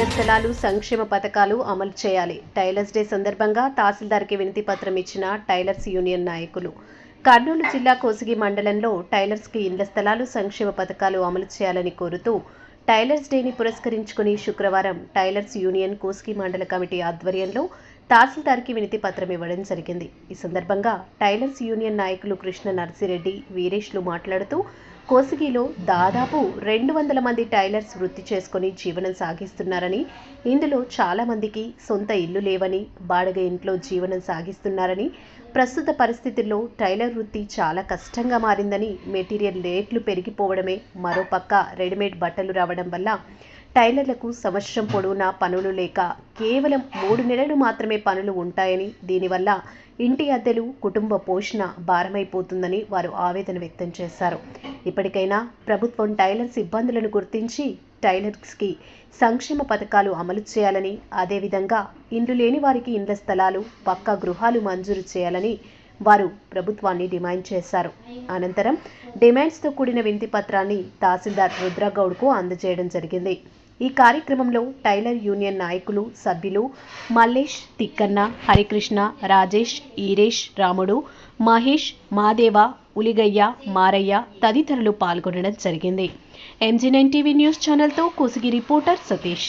సంక్షేమ పథకాలు అమలు చేయాలి. టైలర్స్ డే సందర్భంగా తహసీల్దార్కి వినతి పత్రం ఇచ్చిన టైలర్స్ యూనియన్ నాయకులు. కర్నూలు జిల్లా కోసిగి మండలంలో టైలర్స్కి ఇండ్ల స్థలాలు సంక్షేమ పథకాలు అమలు చేయాలని కోరుతూ టైలర్స్ డేని పురస్కరించుకుని శుక్రవారం టైలర్స్ యూనియన్ కోసిగి మండల కమిటీ ఆధ్వర్యంలో తహసీల్దార్కి వినతి పత్రం ఇవ్వడం జరిగింది. ఈ సందర్భంగా టైలర్స్ యూనియన్ నాయకులు కృష్ణ నర్సిరెడ్డి వీరేష్లు మాట్లాడుతూ కోసిగిలో దాదాపు రెండు వందల మంది టైలర్స్ వృత్తి చేసుకొని జీవనం సాగిస్తున్నారని ఇందులో చాలామందికి సొంత ఇల్లు లేవని బాడగ ఇంట్లో జీవనం సాగిస్తున్నారని ప్రస్తుత పరిస్థితుల్లో టైలర్ వృత్తి చాలా కష్టంగా మారిందని మెటీరియల్ రేట్లు పెరిగిపోవడమే మరోపక్క రెడీమేడ్ బట్టలు రావడం వల్ల టైలర్లకు సంవత్సరం పొడవునా పనులు లేక కేవలం మూడు నెలలు మాత్రమే పనులు ఉంటాయని దీనివల్ల ఇంటి అద్దెలు కుటుంబ పోషణ భారమైపోతుందని వారు ఆవేదన వ్యక్తం చేశారు. ఇప్పటికైనా ప్రభుత్వం టైలర్స్ ఇబ్బందులను గుర్తించి టైలర్స్కి సంక్షేమ పథకాలు అమలు చేయాలని అదేవిధంగా ఇండ్లు లేని వారికి ఇండ్ల స్థలాలు పక్కా గృహాలు మంజూరు చేయాలని వారు ప్రభుత్వాన్ని డిమాండ్ చేశారు. అనంతరం డిమాండ్స్తో కూడిన వినతి పత్రాన్ని తహసీల్దార్ రుద్రగౌడ్కు అందజేయడం జరిగింది. ఈ కార్యక్రమంలో టైలర్ యూనియన్ నాయకులు సభ్యులు మల్లేష్ తిక్కన్న హరికృష్ణ రాజేష్ ఈరేష్ రాముడు మహేష్ మాదేవ ఉలిగయ్య మారయ్య తదితరులు పాల్గొనడం జరిగింది. ఎంజీ నైన్ టీవీ న్యూస్ ఛానల్తో కోసిగి రిపోర్టర్ సతీష్.